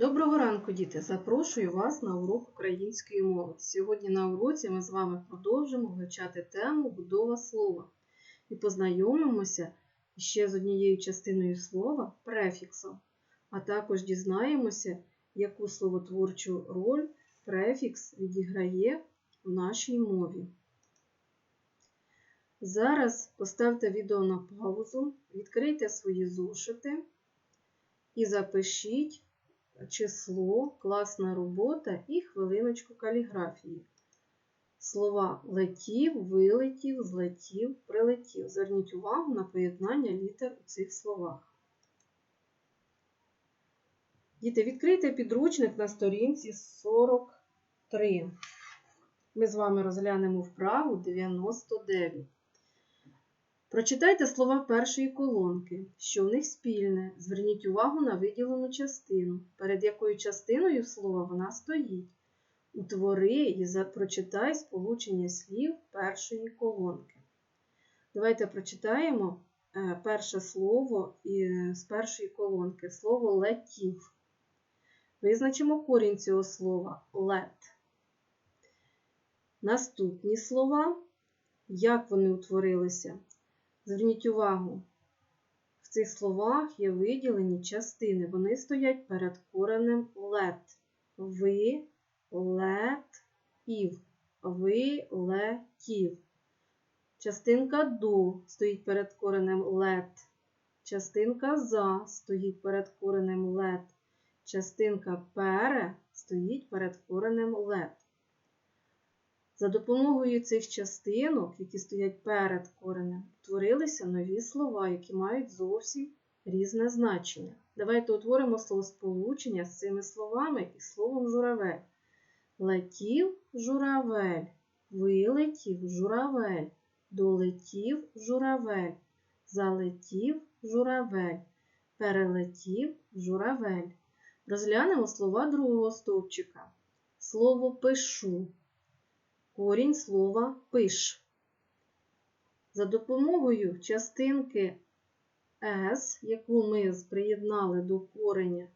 Доброго ранку, діти! Запрошую вас на урок української мови. Сьогодні на уроці ми з вами продовжимо вивчати тему будова слова і познайомимося ще з однією частиною слова префіксом, а також дізнаємося, яку словотворчу роль префікс відіграє в нашій мові. Зараз поставте відео на паузу, відкрийте свої зошити і запишіть число, класна робота і хвилиночку каліграфії. Слова летів, вилетів, злетів, прилетів. Зверніть увагу на поєднання літер у цих словах. Діти, відкрийте підручник на сторінці 43. Ми з вами розглянемо вправу 99. Прочитайте слова першої колонки, що в них спільне. Зверніть увагу на виділену частину, перед якою частиною слова вона стоїть. Утвори і прочитай сполучення слів першої колонки. Давайте прочитаємо е, перше слово з першої колонки слово летів. Визначимо корінь цього слова лет. Наступні слова, як вони утворилися? Зверніть увагу, в цих словах є виділені частини. Вони стоять перед коренем лет. Ви, лет, ів. Ви, летів. Частинка до стоїть перед коренем лет. Частинка за стоїть перед коренем лет. Частинка пере стоїть перед коренем лет. За допомогою цих частинок, які стоять перед коренем, утворилися нові слова, які мають зовсім різне значення. Давайте утворимо словосполучення з цими словами і словом журавель. Летів журавель, вилетів журавель, долетів журавель, залетів журавель, перелетів журавель. Розглянемо слова другого стовпчика. Слово пишу корінь слова пиш. За допомогою частинки С, яку ми приєднали до кореня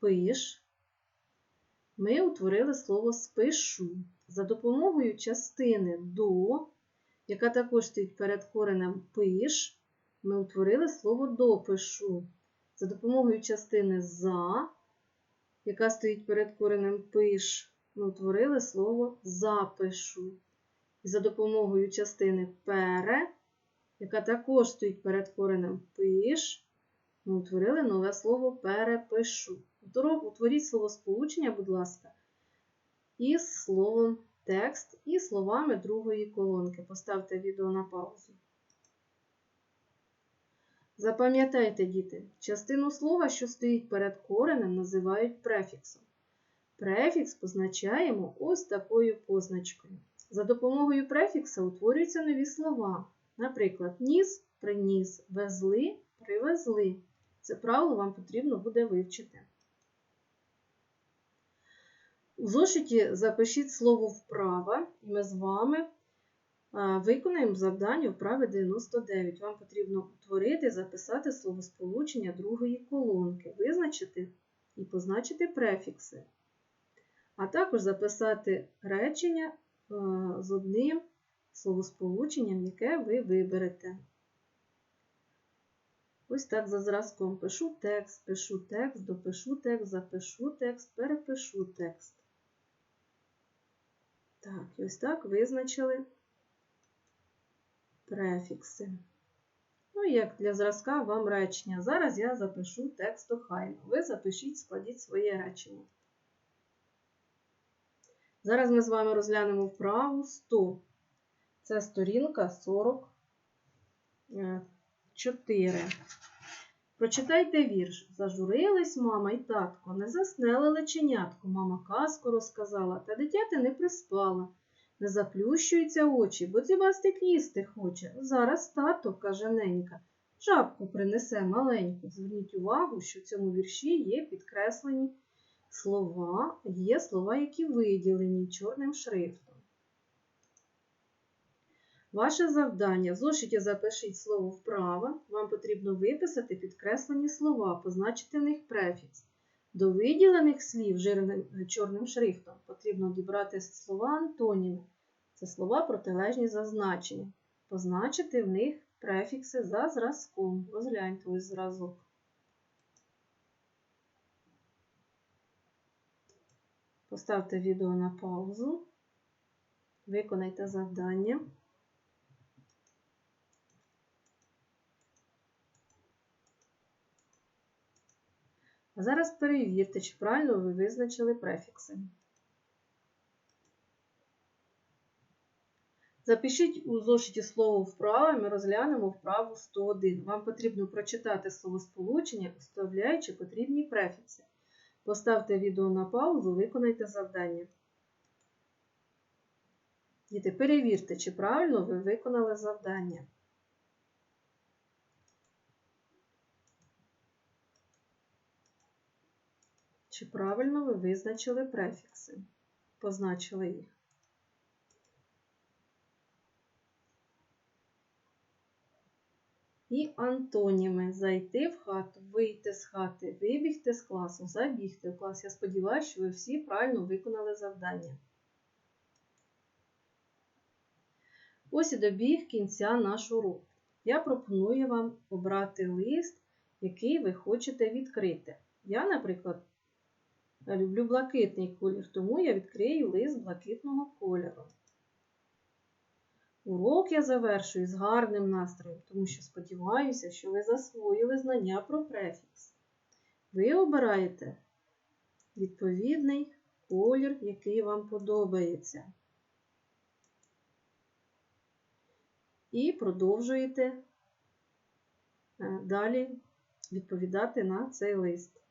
пиш, ми утворили слово спишу. За допомогою частини до, яка також стоїть перед коренем пиш, ми утворили слово допишу. За допомогою частини за, яка стоїть перед коренем пиш, ми утворили слово запишу. І за допомогою частини пере, яка також стоїть перед коренем пиш, ми утворили нове слово перепишу. Утворіть словосполучення, будь ласка, із словом текст і словами другої колонки. Поставте відео на паузу. Запам'ятайте, діти, частину слова, що стоїть перед коренем, називають префіксом. Префікс позначаємо ось такою позначкою. За допомогою префікса утворюються нові слова. Наприклад, ніс, приніс, везли, привезли. Це правило вам потрібно буде вивчити. У зошиті запишіть слово вправа, і ми з вами виконаємо завдання вправи 99. Вам потрібно утворити, записати словосполучення другої колонки, визначити і позначити префікси а також записати речення е, з одним словосполученням, яке ви виберете. Ось так за зразком пишу текст, пишу текст, допишу текст, запишу текст, перепишу текст. Так, ось так визначили префікси. Ну, як для зразка вам речення. Зараз я запишу текст охайно. Ви запишіть, складіть своє речення. Зараз ми з вами розглянемо вправу 100. Це сторінка 44. Прочитайте вірш. Зажурились мама і татко, не заснели леченятко. Мама казку розказала, та дитяти не приспала. Не заплющуються очі, бо дзюбастик їсти хоче. Зараз тато, каже ненька, жабку принесе маленьку. Зверніть увагу, що в цьому вірші є підкреслені слова є слова, які виділені чорним шрифтом. Ваше завдання в зошиті запишіть слово вправо. Вам потрібно виписати підкреслені слова, позначити в них префікс. До виділених слів чорним шрифтом потрібно дібрати слова антоніми. Це слова протилежні за значенням. Позначити в них префікси за зразком. Розгляньте ось зразок. Поставте відео на паузу. Виконайте завдання. А зараз перевірте, чи правильно ви визначили префікси. Запишіть у зошиті слово вправо, і ми розглянемо вправу 101. Вам потрібно прочитати словосполучення, вставляючи потрібні префікси. Поставте відео на паузу, виконайте завдання. Діти, перевірте, чи правильно ви виконали завдання. Чи правильно ви визначили префікси? Позначили їх. І антоніми зайти в хату, вийти з хати, вибігти з класу, забігти в клас. Я сподіваюся, що ви всі правильно виконали завдання. Ось і добіг кінця наш урок. Я пропоную вам обрати лист, який ви хочете відкрити. Я, наприклад, люблю блакитний колір, тому я відкрию лист блакитного кольору. Урок я завершую з гарним настроєм, тому що сподіваюся, що ви засвоїли знання про префікс. Ви обираєте відповідний колір, який вам подобається. І продовжуєте е, далі відповідати на цей лист.